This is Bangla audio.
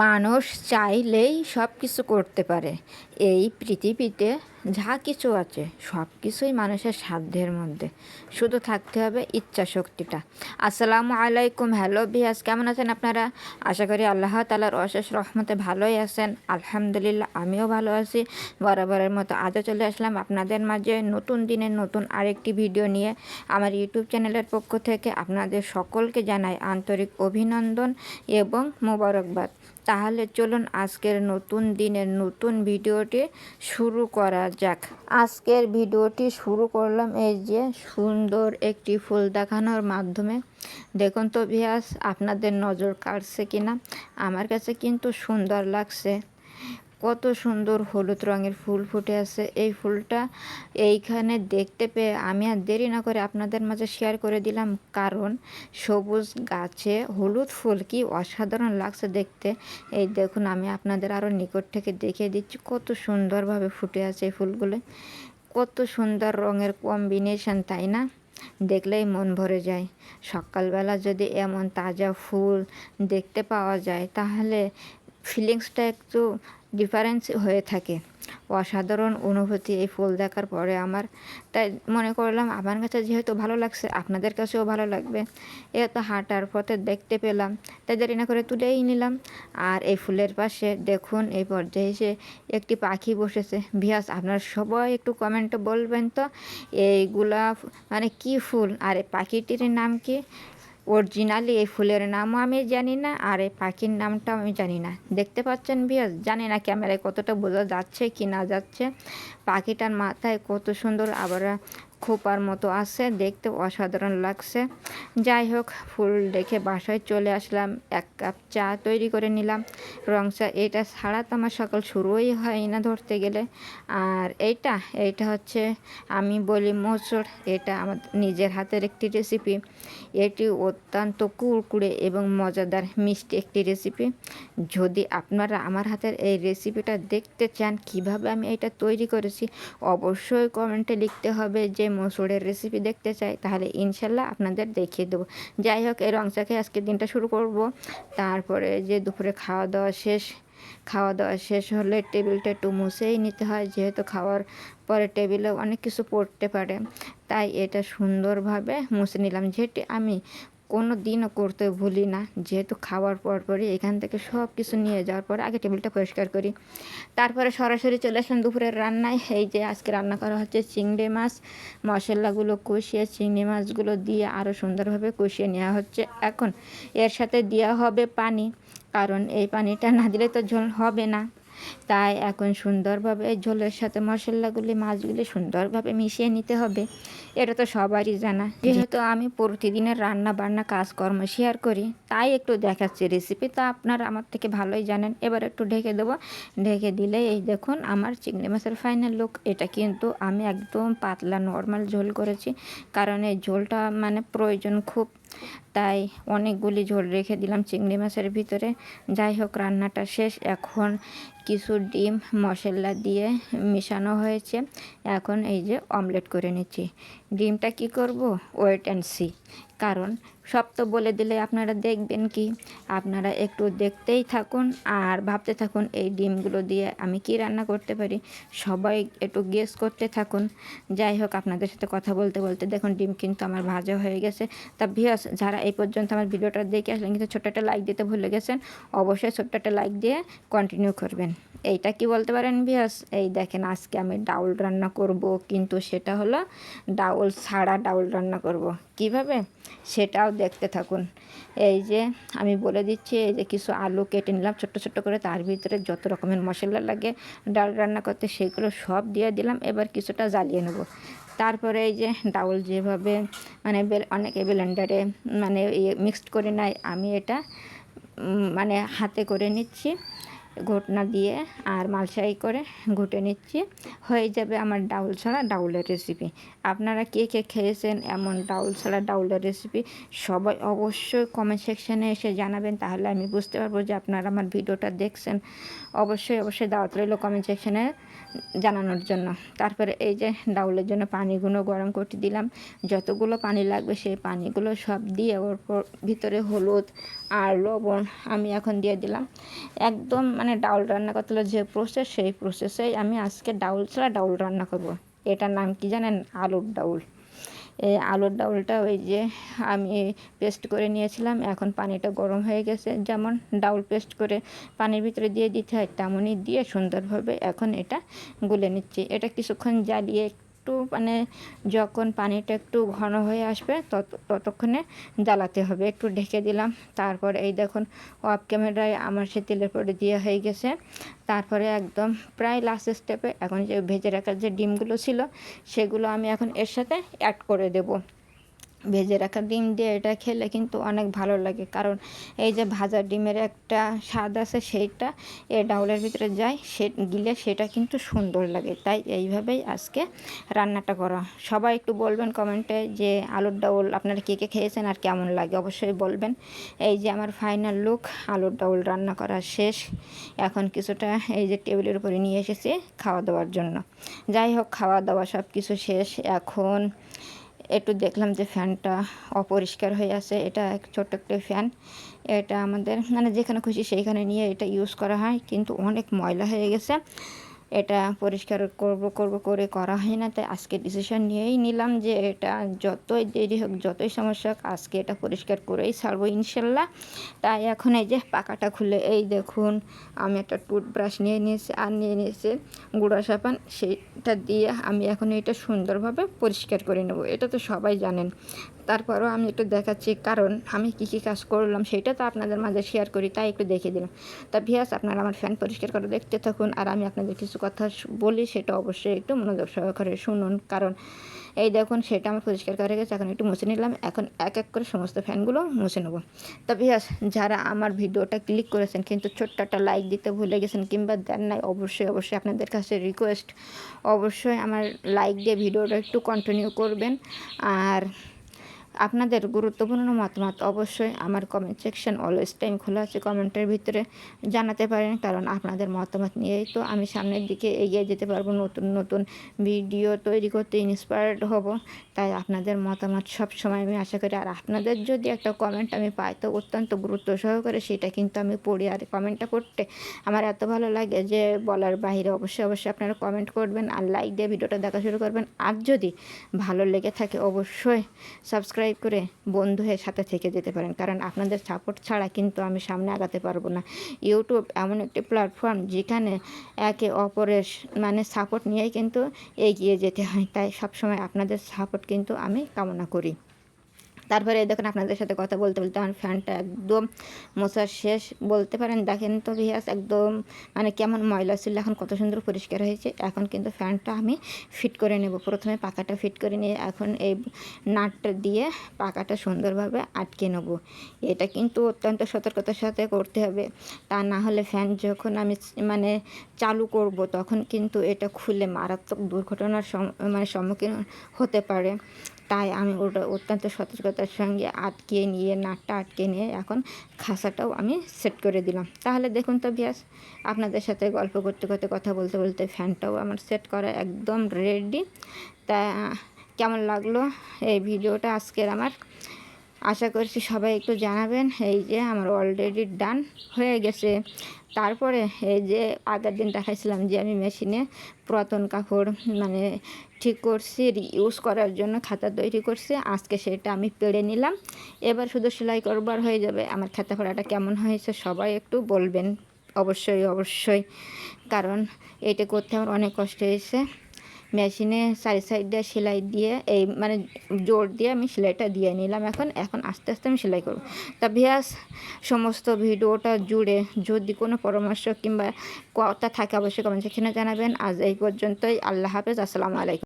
মানুষ চাইলেই সব কিছু করতে পারে। এই পৃথিবীতে যা কিছু আছে সব কিছুই মানুষের সাধ্যের মধ্যে। শুধু থাকতে হবে ইচ্ছা শক্তিটা। আসসালামু আলাইকুম, হ্যালো বিয়াস কেমন আছেন আপনারা? আশা করি আল্লাহ তালার অশেষ রহমতে ভালোই আছেন। আলহামদুলিল্লাহ, আমিও ভালো আছি। বরাবরের মতো আজও চলে আসলাম আপনাদের মাঝে নতুন দিনের নতুন আরেকটি ভিডিও নিয়ে। আমার ইউটিউব চ্যানেলের পক্ষ থেকে আপনাদের সকলকে জানাই আন্তরিক অভিনন্দন এবং মোবারকবাদ। তাহলে চলুন আজকের নতুন দিনের নতুন ভিডিওটি শুরু করা যাক। আজকের ভিডিওটি শুরু করলাম এই যে সুন্দর একটি ফুল দেখানোর মাধ্যমে। দেখুন তো ভিয়াস আপনাদের নজর কাটছে কিনা? আমার কাছে কিন্তু সুন্দর লাগছে। কত সুন্দর হলুদ রঙের ফুল ফুটে আছে। এই ফুলটা এইখানে দেখতে পেয়ে আমি আর দেরি না করে আপনাদের মাঝে শেয়ার করে দিলাম। কারণ সবুজ গাছে হলুদ ফুল কি অসাধারণ লাগছে দেখতে। এই দেখুন, আমি আপনাদের আরও নিকট থেকে দেখিয়ে দিচ্ছি কত সুন্দরভাবে ফুটে আছে এই ফুলগুলো। কত সুন্দর রঙের কম্বিনেশন তাই না? দেখলেই মন ভরে যায়। সকালবেলা যদি এমন তাজা ফুল দেখতে পাওয়া যায়, তাহলে ফিলিংসটা একটু ডিফারেন্স হয়ে থাকে। অসাধারণ অনুভূতি এই ফুল দেখার পরে আমার। তাই মনে করলাম, আমার কাছে যেহেতু ভালো লাগছে, আপনাদের কাছেও ভালো লাগবে। এ তো হাঁটার পথে দেখতে পেলাম, তাই দেরি না করে তুলেই নিলাম। আর এই ফুলের পাশে দেখুন, এই পর্যায়ে এসে একটি পাখি বসেছে। ভিয়াস, আপনারা সবাই একটু কমেন্টে বলবেন তো, এইগুলা মানে কি ফুল? আর এই পাখিটির নাম কি? অরিজিনালি এই ফুলের নামও আমি জানি না, আর এই পাখির নামটাও আমি জানি না। দেখতে পাচ্ছেন বিয়াস জানি না ক্যামেরায় কতটা বোঝা যাচ্ছে কি না যাচ্ছে। পাখিটার মাথায় কত সুন্দর আবার খোপার মতো আছে, দেখতে অসাধারণ লাগছে। যাই হোক, ফুল দেখে বাসায় চলে আসলাম, এক কাপ চা তৈরি করে নিলাম। রং চা, এটা ছাড়া তো আমার সকাল শুরুই হয় না ধরতে গেলে। আর এইটা এইটা হচ্ছে আমি বলি মোচড় এটা আমার নিজের হাতের একটি রেসিপি এটি অত্যন্ত কুড়কুড়ে এবং মজাদার, মিষ্টি একটি রেসিপি যদি আপনারা আমার হাতের এই রেসিপিটা দেখতে চান, কীভাবে আমি এটা তৈরি করেছি, অবশ্যই কমেন্টে লিখতে হবে যে মসুরের রেসিপি দেখতে চাই, তাহলে ইনশাল্লাহ আপনাদের দেখিয়ে দেবো। যাই হোক এই রংচা খেয়ে আজকের দিনটা শুরু করব। তারপরে যে দুপুরে খাওয়া দাওয়া শেষ, খাওয়া দাওয়া শেষ হলে টেবিলটা একটু মুছেই নিতে হয়, যেহেতু খাওয়ার পরে টেবিলে অনেক কিছু পড়তে পারে। তাই এটা সুন্দরভাবে মুছে নিলাম। যেটি আমি কোনো দিনও করতে ভুলি না। যেহেতু খাওয়ার পর পরই এখান থেকে সব কিছু নিয়ে যাওয়ার পরে আগে টেবিলটা পরিষ্কার করি। তারপরে সরাসরি চলে আসলাম দুপুরের রান্নায়। এই যে আজকে রান্না করা হচ্ছে চিংড়ি মাছ, মশলাগুলো কষিয়ে চিংড়ি মাছগুলো দিয়ে আরও সুন্দরভাবে কষিয়ে নেওয়া হচ্ছে। এখন এর সাথে দেওয়া হবে পানি, কারণ এই পানিটা না দিলে তো ঝোল হবে না। তাই এখন সুন্দরভাবে ঝোলের সাথে মশলাগুলি মাছগুলি সুন্দরভাবে মিশিয়ে নিতে হবে। এটা তো সবারই জানা। যেহেতু আমি প্রতিদিনের রান্না বান্না কাজকর্ম শেয়ার করি তাই একটু দেখাচ্ছি রেসিপি তা আপনারা আমার থেকে ভালোই জানেন। এবার একটু ঢেকে দেবো। ঢেকে দিলে এই দেখুন আমার চিংড়ি মাছের ফাইনাল লুক এটা কিন্তু আমি একদম পাতলা নর্মাল ঝোল করেছি। কারণ এই ঝোলটা মানে প্রয়োজন খুব। তাই অনেকগুলি ঝোল রেখে দিলাম চিংড়ি মাছের ভিতরে। যাই হোক, রান্নাটা শেষ। এখন কিছু ডিম, মশলা দিয়ে মেশানো হয়েছে। এখন এই যে অমলেট করে নিচ্ছি। ডিমটা কি করব? ওয়েট অ্যান্ড সি কারণ সব তো বলে দিলে আপনারা দেখবেন কি? আপনারা একটু দেখতেই থাকুন আর ভাবতে থাকুন এই ডিমগুলো দিয়ে আমি কি রান্না করতে পারি? সবাই একটু গেস করতে থাকুন। যাই হোক, আপনাদের সাথে কথা বলতে বলতে দেখুন ডিম কিন্তু আমার ভাজা হয়ে গেছে। তা ভিয়াস যারা এই পর্যন্ত আমার ভিডিওটা দেখে আসলেন, কিন্তু ছোট্ট একটা লাইক দিতে ভুলে গেছেন, অবশ্যই ছোট্ট একটা লাইক দিয়ে কন্টিনিউ করবেন। এইটা কি বলতে পারেন ভিয়াস এই দেখেন, আজকে আমি ডাউল রান্না করব, কিন্তু সেটা হলো ডাউল ছাড়া ডাউল রান্না করব। কীভাবে? সেটাও দেখতে থাকুন। এই যে আমি বলে দিচ্ছি, এই যে কিছু আলু কেটে নিলাম ছোট্ট ছোট্ট করে, তার ভিতরে যত রকমের মশলা লাগে ডাল রান্না করতে, সেগুলো সব দিয়ে দিলাম। এবার কিছুটা জ্বালিয়ে নেব। তারপরে এই যে ডাউল যেভাবে মানে অনেকে ব্লেন্ডারে মানে ইয়ে মিক্সড করে নেয়, আমি এটা মানে হাতে করে নিচ্ছি। ঘটনা দিয়ে আর মালসাই করে ঘুটে নিচ্ছি। হয়ে যাবে আমার ডাউল ছাড়া ডাউলের রেসিপি আপনারা কে কে খেয়েছেন এমন ডাউল ছাড়া ডাউলের রেসিপি সবাই অবশ্যই কমেন্ট সেকশানে এসে জানাবেন, তাহলে আমি বুঝতে পারব যে আপনারা আমার ভিডিওটা দেখছেন। অবশ্যই অবশ্যই দাওয়াত রইল কমেন্ট সেকশানে জানানোর জন্য। তারপরে এই যে ডাউলের জন্য পানিগুলো গরম করতে দিলাম। যতগুলো পানি লাগবে সেই পানিগুলো সব দিয়ে ওর ভিতরে হলুদ আর লবণ আমি এখন দিয়ে দিলাম। একদম মানে ডাউল রান্না করতে হলে যে প্রসেস সেই প্রসেসেই আমি আজকে ডাউল ছাড়া ডাউল রান্না করব। এটার নাম কি জানেন? আলুর ডাউল। এই আলুর ডাউলটা ওই যে আমি পেস্ট করে নিয়েছিলাম, এখন পানিটা গরম হয়ে গেছে। যেমন ডাউল পেস্ট করে পানির ভিতরে দিয়ে দিতে হয়, তেমনই দিয়ে সুন্দরভাবে এখন এটা গুলে নিচ্ছি। এটা কিছুক্ষণ জ্বালিয়ে একটু মানে যখন পানিটা একটু ঘন হয়ে আসবে তত, ততক্ষণে জ্বালাতে হবে। একটু ঢেকে দিলাম। তারপর এই দেখুন অফ ক্যামেরায় আমার সে তেলের পরে দেওয়া হয়ে গেছে। তারপরে একদম প্রায় লাস্ট স্টেপে এখন যে ভেজে রাখার যে ডিমগুলো ছিল, সেগুলো আমি এখন এর সাথে অ্যাড করে দেবো। ভেজে রাখা ডিম দিয়ে এটা খেলে কিন্তু অনেক ভালো লাগে। কারণ এই যে ভাজা ডিমের একটা স্বাদ আছে সেইটা, এ ডাউলের ভিতরে যায়, সে গিলে সেটা কিন্তু সুন্দর লাগে। তাই এইভাবেই আজকে রান্নাটা করা। সবাই একটু বলবেন কমেন্টে যে আলুর ডাউল আপনারা কে কে খেয়েছেন আর কেমন লাগে অবশ্যই বলবেন। এই যে আমার ফাইনাল লুক, আলুর ডাউল রান্না করা শেষ। এখন কিছুটা এই যে টেবিলের উপরে নিয়ে এসেছি খাওয়া দাওয়ার জন্য। যাই হোক, খাওয়া দাওয়া সব কিছু শেষ। এখন একটু দেখলাম যে ফ্যানটা অপরিষ্কার হয়ে আছে। এটা এক ছোট্ট একটা ফ্যান। এটা আমাদের মানে যেখানে খুশি সেইখানে নিয়ে এটা ইউজ করা হয়। কিন্তু অনেক ময়লা হয়ে গেছে। এটা পরিষ্কার করব করব, করে করা হয় না। তাই আজকে ডিসিশন নিয়েই নিলাম যে এটা যতই দেরি হোক, যতই সমস্যা হোক, আজকে এটা পরিষ্কার করেই ছাড়বো ইনশাল্লাহ। তাই এখন এই যে পাকাটা খুলে, এই দেখুন, আমি একটা টুথব্রাশ নিয়ে নিয়েছি, আর নিয়ে নিয়েছি গুঁড়া সাবান। সেইটা দিয়ে আমি এখন এটা সুন্দরভাবে পরিষ্কার করে নেব। এটা তো সবাই জানেন। তারপরও আমি একটু দেখাচ্ছি কারণ আমি কী কী কাজ করলাম সেটা তো আপনাদের মাঝে শেয়ার করি, তাই একটু দেখে দিলাম। তা ভিয়াস আপনারা আমার ফ্যান পরিষ্কার করে দেখতে থাকুন আর আমি আপনাদের কিছু কথা বলি সেটা অবশ্যই একটু মনোযোগ সহকারে শুনুন। কারণ এই দেখুন, সেটা আমার পরিষ্কার করে গেছে, এখন একটু মুছে নিলাম, এখন এক এক করে সমস্ত ফ্যানগুলো মুছে নেব। তা ভিয়াস যারা আমার ভিডিওটা ক্লিক করেছেন কিন্তু ছোট্ট একটা লাইক দিতে ভুলে গেছেন কিংবা দেন নাই, অবশ্যই অবশ্যই আপনাদের কাছে রিকোয়েস্ট অবশ্যই আমার লাইক দিয়ে ভিডিওটা একটু কন্টিনিউ করবেন। আর আপনাদের গুরুত্বপূর্ণ মতামত অবশ্যই আমার কমেন্ট সেকশন অলওয়েজ টাইম খোলা আছে। কমেন্টের ভিতরে জানাতে পারেন, কারণ আপনাদের মতামত নিয়েই তো আমি সামনের দিকে এগিয়ে যেতে পারব। নতুন নতুন ভিডিও তৈরি করতে ইন্সপায়ার্ড হব, তাই আপনাদের মতামত সব সময় আমি আশা করি। আর আপনাদের যদি একটা কমেন্ট আমি পাই, তো অত্যন্ত গুরুত্ব সহকারে সেটা কিন্তু আমি পড়ি। আর কমেন্টটা করতে আমার এত ভালো লাগে যে বলার বাইরে অবশ্যই অবশ্যই আপনারা কমেন্ট করবেন আর লাইক দিয়ে ভিডিওটা দেখা শুরু করবেন। আর যদি ভালো লেগে থাকে, অবশ্যই সাবস্ক্রাইব সাবস্ক্রাইব করে বন্ধু হয়ে সাথে থেকে যেতে পারেন। কারণ আপনাদের সাপোর্ট ছাড়া কিন্তু আমি সামনে আগাতে পারব না। ইউটিউব এমন একটি প্ল্যাটফর্ম যেখানে একে অপরের মানে সাপোর্ট নিয়েই কিন্তু এগিয়ে যেতে হয়। তাই সবসময় আপনাদের সাপোর্ট কিন্তু আমি কামনা করি। তারপরে দেখুন আপনাদের সাথে কথা বলতে বলতে আমার ফ্যানটা একদম মোছার শেষ। বলতে পারেন, দেখেন তো ভিয়াস একদম মানে কেমন ময়লা ছিল, এখন কত সুন্দর পরিষ্কার হয়েছে। এখন কিন্তু ফ্যানটা আমি ফিট করে নেব। প্রথমে পাকাটা ফিট করে নিয়ে এখন এই নাটটা দিয়ে পাকাটা সুন্দরভাবে আটকে নেব। এটা কিন্তু অত্যন্ত সতর্কতার সাথে করতে হবে। তা না হলে ফ্যান যখন আমি মানে চালু করব, তখন কিন্তু এটা খুলে মারাত্মক দুর্ঘটনার মানে সম্মুখীন হতে পারে। তাই আমি ওটা অত্যন্ত সতর্কতার সঙ্গে আটকে নিয়ে নাটটা আটকে নিয়ে এখন খাসাটাও আমি সেট করে দিলাম। তাহলে দেখুন তো বিয়াস আপনাদের সাথে গল্প করতে করতে কথা বলতে বলতে ফ্যানটাও আমার সেট করা একদম রেডি তা কেমন লাগল এই ভিডিওটা? আজকের আমার আশা করছি সবাই একটু জানাবেন, এই যে আমার অলরেডি ডান হয়ে গেছে। তারপরে এই যে আগের দিন দেখাইছিলাম যে আমি মেশিনে পুরাতন কাপড় মানে ঠিক করছি ইউজ করার জন্য খাতা তৈরি করছি, আজকে সেটা আমি পেড়ে নিলাম। এবার শুধু সেলাই করবার হয়ে যাবে, আমার খাতা পড়াটা কেমন হয়েছে সবাই একটু বলবেন। অবশ্যই অবশ্যই, কারণ এটা করতে আমার অনেক কষ্ট হয়েছে। মেশিনে সাইড সাইড দিয়ে সেলাই দিয়ে, এই মানে জোর দিয়ে আমি সেলাইটা দিয়ে নিলাম এখন। এখন আস্তে আস্তে আমি সেলাই করব। তা ভিয়াস, সমস্ত ভিডিওটা জুড়ে যদি কোনো পরামর্শ কিংবা কথা থাকে, অবশ্যই কমেন্ট সেখানে জানাবেন। আজ এই পর্যন্তই। আল্লাহ হাফেজ। আসসালামু আলাইকুম।